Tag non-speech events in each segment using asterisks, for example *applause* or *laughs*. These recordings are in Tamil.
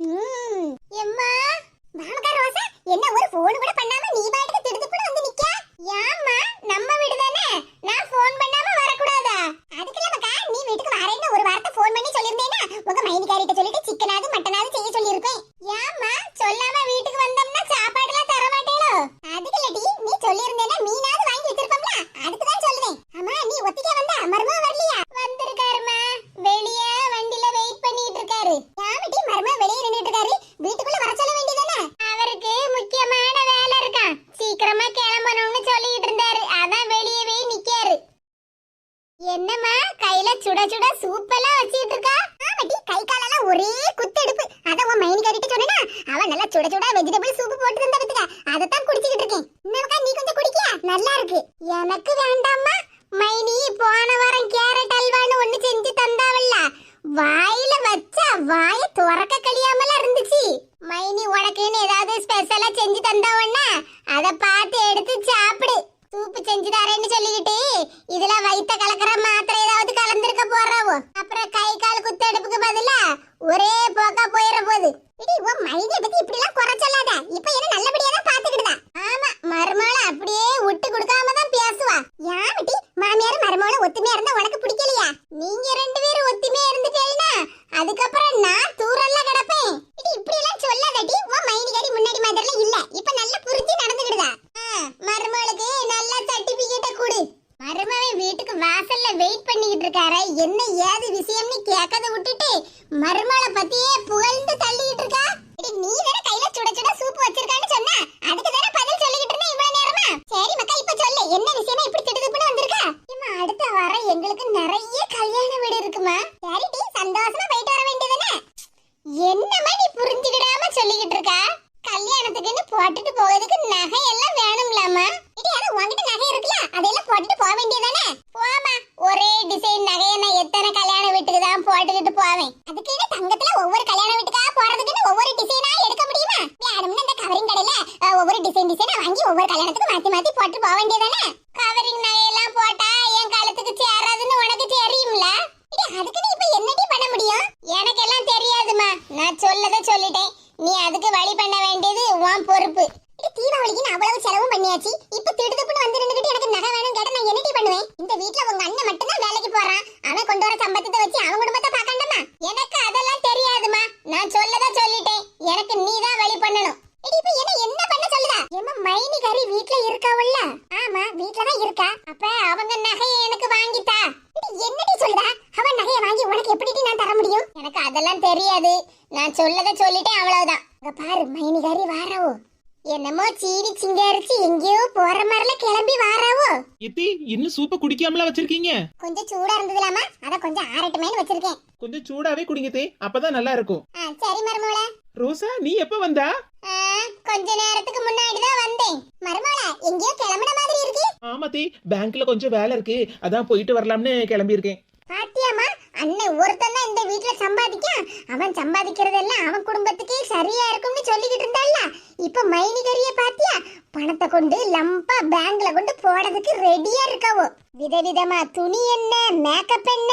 ம், எம்மா மாமக்கா ரோசா என்ன ஒரு ஃபோன் கூட பண்ணாம நீ பாட்டுக்கு திடுதுப்புன்னு வந்து நிக்க ஏம்மா நம்ம வீடு தானே நான் ஃபோன் பண்ணாம வரக்கூடாதா அதுக்குல மக்கா நீ வீட்டுக்கு வரேன்னு ஒரு வார்த்தை ஃபோன் பண்ணி சொல்லிருந்தேனா உங்க மைனிகாரிட்ட சொல்லிட்டு சிக்கனாவது மட்டனாவது செய்ய சொல்லியிருப்பேன் ஏம்மா சொல்லாம வீட்டுக்கு வந்தோம்னா சாப்பாடுலாம் தர மாட்டேனோ அதுக்குலடி நீ சொல்லியிருந்தேனா மீனாவது வாங்கி வச்சிருப்போம்ல அதுக்கு தான் சொல்லுவேன் அம்மா நீ ஒத்திக்க வந்தா மர்மா வரலையா வந்திருக்காருமா வெளியே வண்டில வெயிட் பண்ணிட்டு இருக்காரு யாமிட்டி மர்மா வெளியே நின்னுட்டு இருக்காரு வீட்டுக்குள்ள வர சொல்ல வேண்டியதானே அவருக்கு முக்கியமான வேலை இருக்கான் சீக்கிரமா கிளம்பணும்னு சொல்லிட்டு இருந்தாரு அதான் வெளியவே நிக்காரு என்னம்மா கையில சுட சுட சூப் எல்லாம் வச்சிட்டு இருக்கா ஆமாட்டி கை காலெல்லாம் ஒரே குத்தெடுப்பு அத உன் மைனி கறிட்டு சொன்னா அவன் நல்லா சுட சுட வெஜிடபிள் சூப் போட்டு தந்த பத்துக்க அதத்தான் குடிச்சிட்டு இருக்கேன். இன்னொருக்கா நீ கொஞ்சம் குடிக்கியா? நல்லா இருக்கு. எனக்கு வேண்டாமா மைனி போன வாரம் கேரட் அல்வான்னு ஒண்ணு செஞ்சு தந்தாவல்ல. வாயில வச்சா வாய துறக்க கழியாமல இருந்துச்சு. மைனி உனக்குன்னு ஏதாவது ஸ்பெஷலா செஞ்சு தந்தாவன்னா அத பார்த்து எடுத்து சாப்பிடு. சூப்பு செஞ்சு தரேன்னு சொல்லிக்கிட்டு இதுல வயித்த கலக்கிற மாத்திரை ஏதாவது கலந்திருக்க போறாவோ? அப்புறம் கை கால் குத்தெடுப்புக்கு பதிலா ஒரே போக்கா போயிட போகுது இடி உன் மைனிய பத்தி இப்படி எல்லாம் குறை சொல்லாத. இப்ப என்ன நல்லபடியா தான் பாத்துக்கிடுதா ஆமா மருமகளை அப்படியே விட்டு கொடுக்காம தான் பேசுவா யாமிட்டி மாமியார் மருமகளை ஒத்துமையா இருந்தா உனக்கு பிடிக்கலையா நீங்க ரெண்டு பேரும் ஒத்துமையா இருந்துட்டேன்னா அதுக்கப்புறம் நான் தூரல்ல கிடப்பேன் இடி இப்படி எல்லாம் சொல்லாதடி உன் மைனிகாரி முன்னாடி மாதிரிலாம் இல்ல இப்ப நல்லா புரிஞ்சு நடந்துக்கிடுதா மருமகளுக்கு நல்ல சர்டிபிகேட்ட கொடு மருமவன் வீட்டுக்கு வாசல்ல வெயிட் பண்ணிக்கிட்டு இருக்காரு என்ன ஏது விஷயம்னு கேட்கத விட்டுட்டு மருமகளை பத்தியே புகழ்ந்து தள்ளிக்கிட்டு இருக்கா இடி, நீ தானே கையில சுட சுட சூப் வச்சிருக்கான்னு சொன்ன அதுக்கு தானே பதில் சொல்லிக்கிட்டு இருந்தேன் இவ்வளவு நேரமா சரி மக்கா இப்ப சொல்லு என்ன விஷயமா இப்படி திடுதுப்புன்னு வந்திருக்கா இம்மா அடுத்த வாரம் எங்களுக்கு நிறைய கல்யாண வீடு இருக்குமா? சரிடி சந்தோஷமா போயிட்டு வர வேண்டியதானே என்னமா நீ புரிஞ்சுக்கிடாம சொல்லிக்கிட்டு இருக்கா? கல்யாணத்துக்குன்னு போட்டுட்டு போகிறதுக்கு நகை எல்லாம் வேணும்லாமா இது யாரோ உன்கிட்ட நகை இருக்குல்ல? அதெல்லாம் போட்டுட்டு போக வேண்டியதானே போமா ஒரே டிசைன் நகையை நான் எத்தனை கல்யாண வீட்டுக்கு தான் போட்டுக்கிட்டு போவேன். அதுக்கு என்ன தங்கத்துல ஒவ்வொரு கல்யாண வீட்டுக்கா போறதுக்குன்னு ஒவ்வொரு டிசைனா எடுக்க முடியுமா? வேணும்னு இந்த கவரிங் கடையில ஒவ்வொரு டிசைன் டிசைனா வாங்கி ஒவ்வொரு கல்யாணத்துக்கு மாத்தி மாத்தி போட்டு போக வேண்டியதானே கவரிங் நகையெல்லாம் போட்டா என் காலத்துக்கு சேராதுன்னு உனக்கு தெரியும்ல இடி, அதுக்கு நீ இப்ப என்னடி பண்ண முடியும் எனக்கு எல்லாம் தெரியாதுமா நான் சொல்லத சொல்லிட்டேன் நீ அதுக்கு வழி பண்ண வேண்டியது உன் பொறுப்பு இடி, தீபாவளிக்கு நான் அவ்வளவு செலவும் பண்ணியாச்சு இப்ப திடுதுப்புன்னு வந்து நின்னுகிட்டு எனக்கு நகை வேணும் கேட்டா நான் என்னடி பண்ணுவேன் இந்த வீட்ல உங்க அண்ணன் மட்டும் தான் வேலைக்கு போறான் அவன் கொண்டு வர சம்பளத்தை வச்சு அவன் குடும்பத்தை பார்க்கண்டாமா எனக்கு அதெல்லாம் தெரியாதுமா நான் சொல்லத சொல்லிட்டேன் எனக்கு நீ தான் வழி பண்ணணும் இடி, இப்ப என்ன என்ன பண்ண சொல்லுதா ஏமா மைனி கறி வீட்ல இருக்காவல்ல ஆமா வீட்ல தான் இருக்கா அப்ப அவங்க நகையை எனக்கு வாங்கித்தா இடி, என்னடி சொல்லுதா அவன் நகையை வாங்கி உனக்கு எப்படி நான் தர முடியும் எனக்கு அதெல்லாம் தெரியாது நான் சொல்லத சொல்லிட்டேன் அவ்வளவுதான் இங்க பாரு மைனி கறி வாராவோ என்னமோ சீனி சிங்காரிச்சு எங்கேயோ போற மாதிரில கிளம்பி வாராவோ எத்தி இன்னும் சூப்பை குடிக்காமலா வச்சிருக்கீங்க? கொஞ்சம் சூடா இருந்ததுலாமா? அத கொஞ்சம் ஆறட்டுமேனு வச்சிருக்கேன். கொஞ்சம் சூடாவே குடிங்க தே அப்பதான் நல்லா இருக்கும். சரி மருமோள. ரோசா நீ எப்ப வந்தா? கொஞ்ச நேரத்துக்கு முன்னாடி தான் வந்தேன். மருமோள எங்கேயோ கிளம்பின மாதிரி இருக்கு. ஆமா தே பேங்க்ல கொஞ்சம் வேலை இருக்கு. அதான் போயிட்டு வரலாம்னு கிளம்பியிருக்கேன். பாத்தியாமா அண்ணன் ஒருத்தன் தான் இந்த வீட்ல சம்பாதிக்கான். அவன் சம்பாதிக்கிறதெல்லாம் அவன் குடும்பத்துக்கே சரியா இருக்கும்னு சொல்லிக்கிட்டு இருந்தால இப்ப மைனிகரிய பாத்தியா பணத்தை கொண்டு லம்பா பேங்க்ல கொண்டு போறதுக்கு ரெடியா இருக்காவோ. விதவிதமா துணி என்ன மேக்கப் என்ன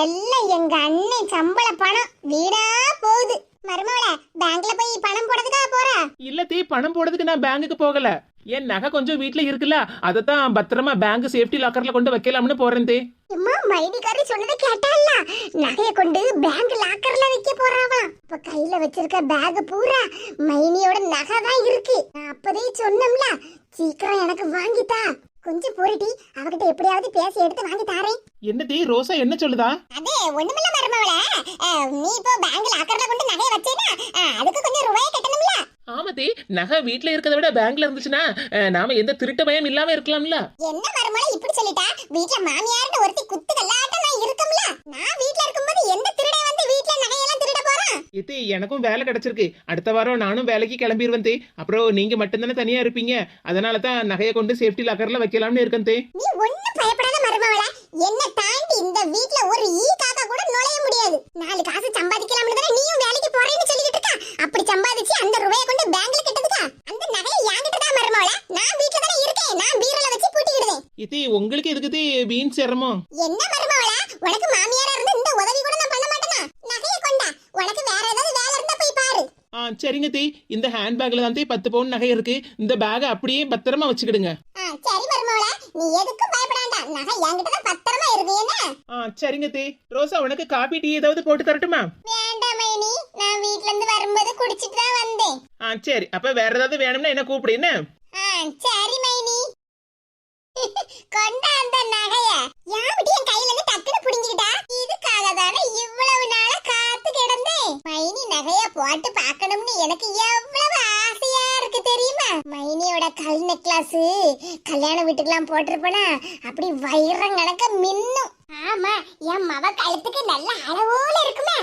எல்லாம் எங்க அண்ணன் சம்பள பணம் வீடா போகுது. மருமவள பேங்க்ல போய் பணம் போடுறதுக்கா போற? இல்ல தீ பணம் போடுறதுக்கு நான் பேங்குக்கு போகல. என் நகை கொஞ்சம் வீட்ல இருக்குல்ல? அதத்தான் பத்திரமா பேங்க் சேஃப்டி லாக்கர்ல கொண்டு வைக்கலாம்னு போறேன் தே. அம்மா மைனிகாரி சொன்னதை கேட்டால நகைய கொண்டு பேங்க் லாக்கர்ல வைக்க போறாவா? இப்ப கையில வச்சிருக்க பேக் பூரா மைனியோட நகை தான் இருக்கு. நான் அப்பதே சொன்னோம்ல சீக்கிரம் எனக்கு வாங்கித்தா கொஞ்சம் பொருட்டி அவகிட்ட எப்படியாவது பேசி எடுத்து வாங்கி தாரேன். என்ன தே ரோசா என்ன சொல்லுதா? அதே ஒண்ணுமில்ல மருமவள நீ இப்போ பேங்க் லாக்கர்ல கொண்டு நகைய வச்சேனா அதுக்கு கொஞ்சம் ரூபாய் கட்டணும்ல ஆமா தே நகை வீட்ல இருக்கிறத விட பேங்க்ல இருந்துச்சுன்னா நாம எந்த திருட்டு பயம் இல்லாம இருக்கலாம்ல. என்ன மருமவள இப்படி சொல்லிட்டா? வீட்ல மாமியார்னு ஒருத்தி குத்து கல்லாட்ட நான் இருக்கம்ல. நான் வீட்ல இருக்கும்போது எந்த திருடை வந்து வீட்ல நகையெல்லாம் திருட போறான் எத்தே எனக்கும் வேலை கிடைச்சிருக்கு. அடுத்த வாரம் நானும் வேலைக்கு கிளம்பிடுவேன் தே அப்புறம் நீங்க மட்டும்தானே தனியா இருப்பீங்க. அதனால தான் நகையை கொண்டு சேஃப்டி லாக்கர்ல வைக்கலாம்னு இருக்கேன் தே நீ ஒண்ணும் சிரமம் என்ன மருமவள உனக்கு மாமியாரா இருந்து இந்த உதவி கூட நான் பண்ண மாட்டேனா? நகையை கொண்டா. உனக்கு வேற ஏதாவது வேலை இருந்தா போய் பாரு. ஆ சரிங்க தே. இந்த ஹேண்ட்பேக்ல தான் தே. பத்து பவுன் நகை இருக்கு. இந்த பேக்கை அப்படியே பத்திரமா வச்சுக்கிடுங்க. ஆ சரி மருமவளே நீ எதுக்கும் பயப்படாண்டா நகை என்கிட்ட தான் பத்திரமா இருக்கு என்ன? ஆ சரிங்க தே. ரோசா உனக்கு காபி டீ ஏதாவது போட்டு தரட்டுமா? வேண்டாம் மைனி. நான் வீட்ல இருந்து வரும்போது குடிச்சிட்டு தான் வந்தேன். ஆ சரி. அப்ப வேற ஏதாவது வேணும்னா என்ன கூப்பிடு என்ன? ஆ சரி மைனி. கொண்ட அந்த நகைய. யாவிட்டி என் கையில இருந்து டக்குனு புடிங்கிட்டா இதுக்காக தானே இவ்வளவு நாள காத்து கிடந்தேன். மைனி நகைய போட்டு பார்க்கணும்னு எனக்கு எவ்வளவு ஆசையா இருக்கு தெரியுமா? மைனியோட கல் நெக்லஸ் கல்யாண வீட்டுக்கெல்லாம் போட்டிருப்பனா? அப்படி வைரம் கணக்க மின்னும். ஆமா என் மவ கழுத்துக்கு நல்ல அளவோல இருக்குமே.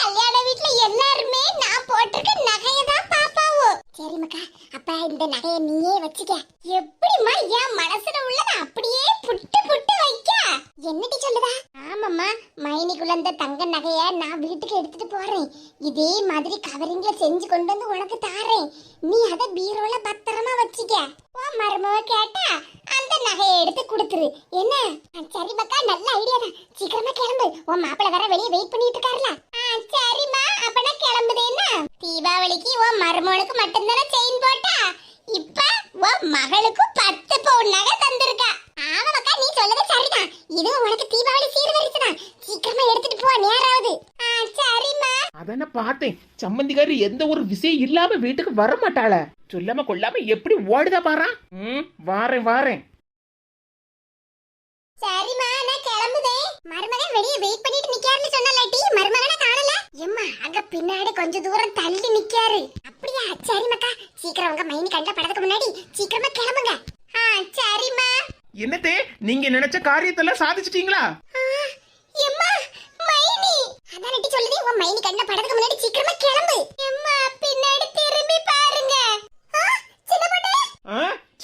கல்யாண வீட்டுல எல்லாருமே நான் போட்டிருக்க நகையை தான் பாப்பாவோ. சரி மக்கா அப்ப இந்த நகைய நீயே வச்சுக்க. எப்படிம்மா என் மனசுல உள்ளத அப்படியே புட்டு புட்டு வைக்க? என்னடி சொல்லுதா? ஆமாம்மா மைனிக்குள்ள இந்த தங்க நகைய நான் வீட்டுக்கு எடுத்துட்டு போறேன். இதே மாதிரி கவரிங்ல செஞ்சு கொண்டு வந்து உனக்கு தாரேன். நீ அத பீரோல பத்திரமா வச்சுக்க. ஓ மருமவ கேட்டா அந்த நகையை எடுத்து கொடுத்துரு. என்ன? சரி மக்கா நல்ல ஐடியா தான். சீக்கிரமா கிளம்பு. உன் மாப்பிள்ள வேற வெளியே வெயிட் பண்ணிட்டு இருக்காருல. சரிம்மா அப்ப நான் தீபாவளிக்கு உன் மருமகனுக்கு மட்டும்தானே செயின் போட்டா? இப்ப உன் மகளுக்கு பத்து பவுன் நகை தந்திருக்கா. ஆமா மக்கா நீ சொல்லது சரிதான். இது உனக்கு தீபாவளி சீர்வரிசை தான் சீக்கிரமா எடுத்துட்டு போ நேராவது. சரிம்மா. அதான பார்த்தேன்? சம்மந்திக்காரி எந்த ஒரு விஷயம் இல்லாம வீட்டுக்கு வர மாட்டாள சொல்லாம கொள்ளாம எப்படி ஓடுதா பாரா? ம் வாரேன் வாரேன். சரிம்மா நான் கிளம்புதேன். மருமகன் வெளியே வெயிட் பண்ணிட்டு நிக்காருன்னு சொன்னலாட்டி மருமகனை காணல. எம்மா அங்க பின்னாடி கொஞ்ச தூரம் தள்ளி நிக்காரு. அப்படியா? சரி மக்கா சீக்கிரம் உங்க மைனி கண்ட படத்துக்கு முன்னாடி சீக்கிரமா கிளம்புங்க. ஆ சரிம்மா. என்னத்தே நீங்க நினைச்ச காரியத்தெல்லாம் சாதிச்சிட்டீங்களா? எம்மா மைனி. அதான் நட்டி சொல்லுது உன் மைனி கண்ட படத்துக்கு முன்னாடி சீக்கிரமா கிளம்பு. எம்மா பின்னாடி திரும்பி பாருங்க. சின்ன பொண்ணு.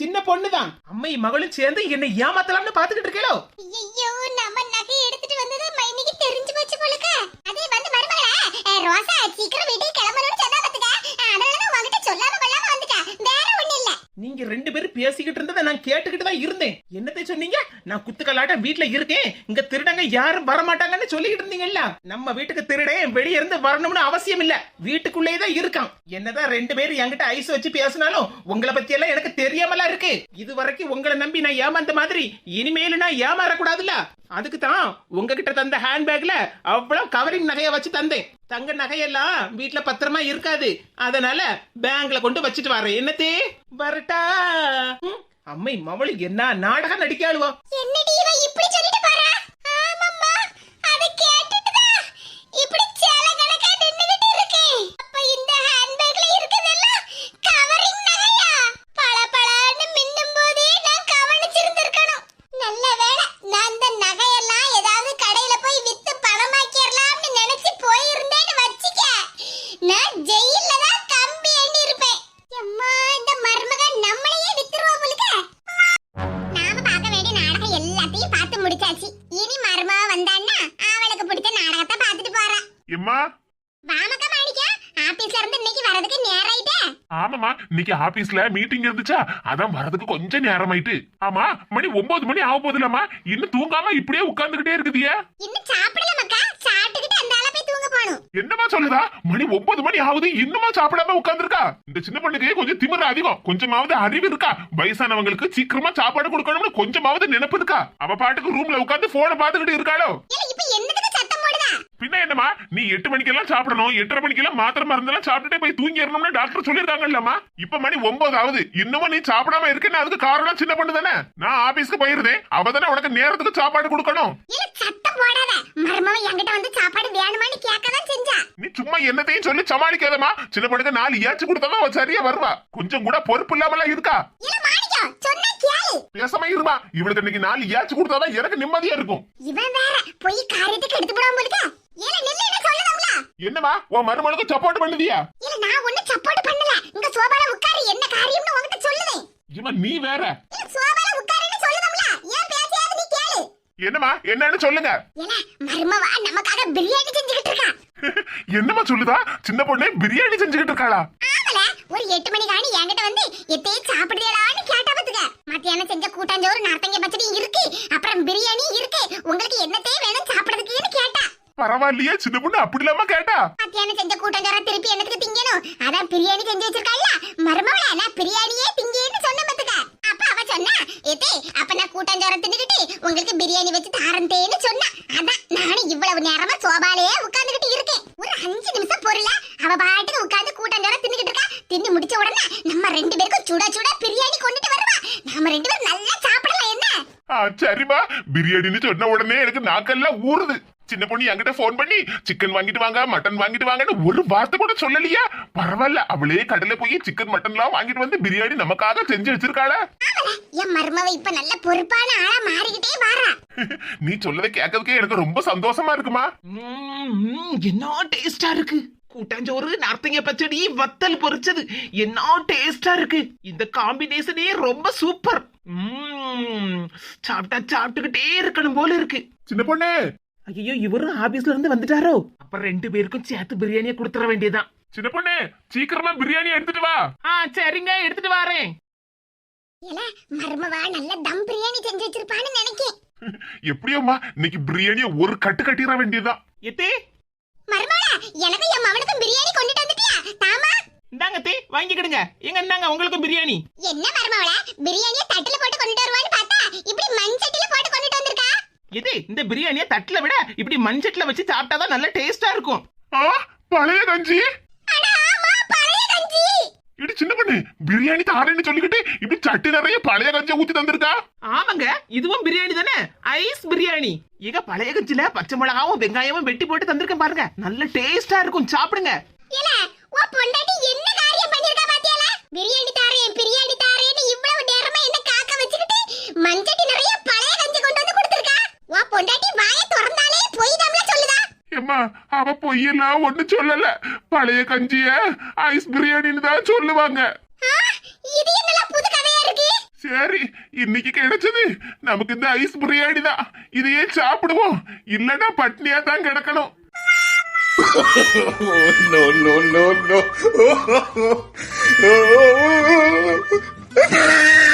சின்ன பொண்ணுதான். அம்மை மகளும் சேர்ந்து என்னை ஏமாத்தலாம்னு பாத்துக்கிட்டு இருக்கேளோ ஐயோ நம்ம நகை எடுத்துட்டு வந்தது மைனிக்கு தெரிஞ்சு போச்சு போலுக்க அதே வந்து மருமகளா அஹ், ரோசா சீக்கிரம் வீட்டுக்கு கிளம்பணும்னு சொன்னா பாத்துக்க அதனாலதான் உங்ககிட்ட சொல்லாம கொள்ளாம வந்துட்டா வேற ஒண்ணு இல்ல நீங்க ரெண்டு பேரும் பேசிக்கிட்டு இருந்ததை நான் கேட்டுக்கிட்டு தான் இருந்தேன். என்னத்தை சொன்னீங்க? நான் குத்துக்கலாட்ட வீட்டுல இருக்கேன். இங்க திருடங்க யாரும் வர மாட்டாங்கன்னு சொல்லிக்கிட்டு இருந்தீங்கல்ல? நம்ம வீட்டுக்கு திருடேன் வெளியே இருந்து வரணும்னு அவசியம் இல்ல. வீட்டுக்குள்ளேயே தான் இருக்கான். என்னதான் ரெண்டு பேரும் என்கிட்ட ஐஸ் வச்சு பேசினாலும் உங்களை பத்தி எல்லாம் எனக்கு தெரியாமலா இருக்கு. இது வரைக்கும் உங்களை நம்பி நான் ஏமாந்த மாதிரி இனிமேலு நான் ஏமாறக்கூடாதுல்ல. அதுக்கு தான் உங்ககிட்ட தந்த ஹேண்ட்பேக்ல அவ்வளவு கவரிங் நகைய வச்சு தந்தேன். தங்க நகையெல்லாம் வீட்டுல பத்திரமா இருக்காது. அதனால பேங்க்ல கொண்டு வச்சுட்டு வரேன். என்னத்தே? வரட்டா? அம்மை மவளு என்ன நாடகம் நடிக்காளுவோ என்னடி இவ இப்படி சொல்லிட்டு போறா? ஆமாம்மா அத கேட்டுட்டுதான் இப்படி சேல கணக்கா நின்னுகிட்டு இருக்கேன் அப்ப இந்த ஹேண்ட்பேக்ல இருக்கதெல்லாம் கவரிங் நகையா? பளபளன்னு மின்னும் போதே நான் கவனிச்சிருந்திருக்கணும். நல்ல ஆமாமா இன்னைக்கு ஆபீஸ்ல மீட்டிங் இருந்துச்சா? அதான் வரதுக்கு கொஞ்சம் நேரமாயிட்டு. ஆமா மணி ஒன்பது மணி ஆக போகுதுலம்மா இன்னும் தூங்காம இப்படியே உட்கார்ந்துகிட்டே இருக்குதியே. இன்னும் சாப்பிடல மக்கா. சாப்பிட்டுக்கிட்டு அந்த ஆள போய் தூங்க போகணும். என்னமா சொல்லுதா? மணி ஒன்பது மணி ஆகுது இன்னுமா சாப்பிடாம உட்கார்ந்துருக்கா? இந்த சின்ன பொண்ணுக்கு கொஞ்சம் திமிர அதிகம். கொஞ்சமாவது அறிவு இருக்கா? வயசானவங்களுக்கு சீக்கிரமா சாப்பாடு கொடுக்கணும்னு கொஞ்சமாவது நினைப்பு இருக்கா? அவ பாட்டுக்கு ரூம்ல உட்கார்ந்து போனை பாத்துக்கிட்டு இருக்காளோ இல்ல இப்ப என்னதுக்கு சத்தம் போடுதா பின்ன என்னமா நீ எட்டு மணிக்கெல்லாம் சாப்பிடணும் எட்டரை மணிக்கெல்லாம் மாத்திரை மருந்தெல்லாம் சாப்பிட்டுட்டே போய் தூங்கிடணும்னு டாக்டர் சொல்லிருக்காங்கல்லம்மா இப்ப மணி ஒன்பது ஆகுது இன்னமும் நீ சாப்பிடாம இருக்கேன்னு அதுக்கு காரணம் சின்ன பொண்ணு தானே? நான் ஆபீஸ்க்கு போயிருந்தேன். அவ தானே உனக்கு நேரத்துக்கு சாப்பாடு கொடுக்கணும். நீ சும்மா என்னத்தையும் சொல்லி சமாளிக்காதமா சின்ன பொண்ணுக்கு நாலு ஏச்சு கொடுத்தாதான் அவ சரியா வருவா. கொஞ்சம் கூட பொறுப்பு இல்லாமலாம் இருக்கா? பேசாம இருமா. இவளுக்கு இன்னைக்கு நாலு ஏச்சு கொடுத்தாதான் எனக்கு நிம்மதியா இருக்கும். இவன் வேற போய் காரியத்துக்கு எடுத்து போடாம இல்ல என்னமா உன் மருமகளுக்கு சப்போர்ட் பண்ணுதியா? இல்ல நான் ஒண்ணு சப்போர்ட் பண்ணல. இங்க சோபால உட்காரு என்ன காரியம்னு உன்கிட்ட சொல்லுதேன் இவன் நீ வேற. இல்ல சோபால உட்காருன்னு சொல்லுதம்ல. ஏன் பேசியாவது நீ கேளு. என்னமா என்னன்னு சொல்லுங்க. ஏல மருமவா நமக்காக பிரியாணி செஞ்சுக்கிட்டு இருக்கா. *laughs* என்னமா சொல்லுதா? சின்ன பொண்ணே பிரியாணி செஞ்சுக்கிட்டு இருக்காளா? ஆமல ஒரு எட்டு மணி காணி என்கிட்ட வந்து எத்தையே சாப்பிடுறீங்களான்னு கேட்டா பாத்துக்க. மத்தியானம் செஞ்ச கூட்டாஞ்சோறு நார்த்தங்க பச்சடி இருக்கு. அப்புறம் பிரியாணி இருக்கு. உங்களுக்கு என்னத்தையே வேணும் சாப்பிடுறதுக்குன்னு கேட்டா. பரவாயில்லையே சின்ன பொண்ணு அப்படி இல்லாம கேட்டா? மத்தியானம் செஞ்ச கூட்டஞ்சார திருப்பி எனக்கு திங்கணும்? அதான் பிரியாணி செஞ்சு வச்சிருக்கல்ல மருமவள நான் பிரியாணியே திங்கேன்னு சொன்ன பத்துக்க. அப்ப அவ சொன்னா ஏத்தே அப்ப நான் கூட்டஞ்சார தின்னுகிட்டு உங்களுக்கு பிரியாணி வச்சு தாரந்தேன்னு சொன்னா. அதான் நானும் இவ்வளவு நேரமா சோபாலேயே உட்கார்ந்துகிட்டு இருக்கேன். ஒரு அஞ்சு நிமிஷம் பொருள அவ பாட்டுக்கு உட்கார்ந்து கூட்டஞ்சார தின்னுகிட்டு இருக்கா. தின்னு முடிச்ச உடனே நம்ம ரெண்டு பேருக்கும் சுட சுட பிரியாணி கொண்டுட்டு வருவா. நாம ரெண்டு பேரும் நல்லா சாப்பிடலாம் என்ன? ஆ, சரிம்மா. பிரியாணின்னு சொன்ன உடனே எனக்கு நாக்கெல்லாம் ஊறுது. சின்ன பொண்ணு என்கிட்ட ஃபோன் பண்ணி சிக்கன் வாங்கிட்டு வாங்க மட்டன் வாங்கிட்டு வாங்கன்னு ஒரு வார்த்தை கூட சொல்லலையா? பரவாயில்ல அவளே கடையில போய் சிக்கன் மட்டன்லாம் வாங்கிட்டு வந்து பிரியாணி நமக்காக செஞ்சு வச்சிருக்காள. என் மருமவ இப்ப நல்ல பொறுப்பான ஆளா மாறிக்கிட்டே வாரா. *laughs* நீ சொல்லதை கேட்கறதுக்கே எனக்கு ரொம்ப சந்தோஷமா இருக்குமா? என்ன டேஸ்டா இருக்கு? கூட்டாஞ்சோறு நார்த்தங்க பச்சடி வத்தல் பொரிச்சது என்ன டேஸ்டா இருக்கு? இந்த காம்பினேஷனே ரொம்ப சூப்பர் ம், சாப்பிட்டா சாப்பிட்டுக்கிட்டே இருக்கணும் போல இருக்கு. சின்ன பொண்ணு ஐயோ இவரும் ஆபீஸ்ல இருந்து வந்துட்டாரோ? அப்ப ரெண்டு பேருக்கும் சேர்த்து பிரியாணியை கொடுத்துற வேண்டியதுதான். சின்ன பொண்ணு சீக்கிரமா பிரியாணி எடுத்துட்டு வா. ஆ சரிங்க எடுத்துட்டு வரேன். ஏல மருமவா நல்ல தம் பிரியாணி செஞ்சு வச்சிருப்பான்னு நினைக்கேன். *laughs* எப்படியோம்மா இன்னைக்கு பிரியாணியை ஒரு கட்டு கட்டிட வேண்டியதுதான். எத்தே? மருமவளா எனக்கும் என் மவனுக்கும் பிரியாணி கொண்டுட்டு வந்துட்டியா? தாமா? இந்தாங்க தே வாங்கிக்கிடுங்க. எங்க இந்தாங்க உங்களுக்கும் பிரியாணி. என்ன மருமவளா பிரியாணியை தட்டுல போட்டு கொண்டுட்டு வருவான்னு பார்த்தா இப்படி மண் சட்டில போட்டு கொண்டுட்டு வந்திருக்கா எது இந்த பிரியாணியை தட்டுல விட இப்படி மண்சட்டில வச்சு சாப்பிட்டாதான் நல்ல டேஸ்டா இருக்கும். ஆ பழைய கஞ்சி? அட ஆமா பழைய கஞ்சி. இடி சின்ன பொண்ணு பிரியாணி தாரேன்னு சொல்லிக்கிட்டு இப்படி சட்டி நிறைய பழைய கஞ்சியை ஊத்தி தந்திருக்கா? ஆமாங்க இதுவும் பிரியாணி தானே? ஐஸ் பிரியாணி. இங்க பழைய கஞ்சில பச்சை மிளகாவும் வெங்காயமும் வெட்டி போட்டு தந்திருக்கேன் பாருங்க. நல்ல டேஸ்டா இருக்கும். சாப்பிடுங்க. ஏல உன் பொண்டாட்டி என்ன காரியம் பண்ணிருக்கா பாத்தியால? பிரியாணி தாரேன் பிரியாணி தாரேன்னு இவ்வளவு நேரமா என்ன காக்க வச்சுக்கிட்டு மஞ்சட்டி நிறைய பழைய உன் பொண்டாட்டி வாயை திறந்தாலே பொய் தமிழ சொல்லுதா? ஏம்மா அவ பொய்யெல்லாம் ஒண்ணு சொல்லல. பழைய கஞ்சிய ஐஸ் பிரியாணின்னு தான் சொல்லுவாங்க. ஆ, இது என்னலாம் புது கதையா இருக்கு? சரி இன்னைக்கு கிடைச்சது நமக்கு இந்த ஐஸ் பிரியாணி தான். இதையே சாப்பிடுவோம். இல்லன்னா பட்னியா தான் கிடக்கணும். *laughs* No, no, no, no. *laughs*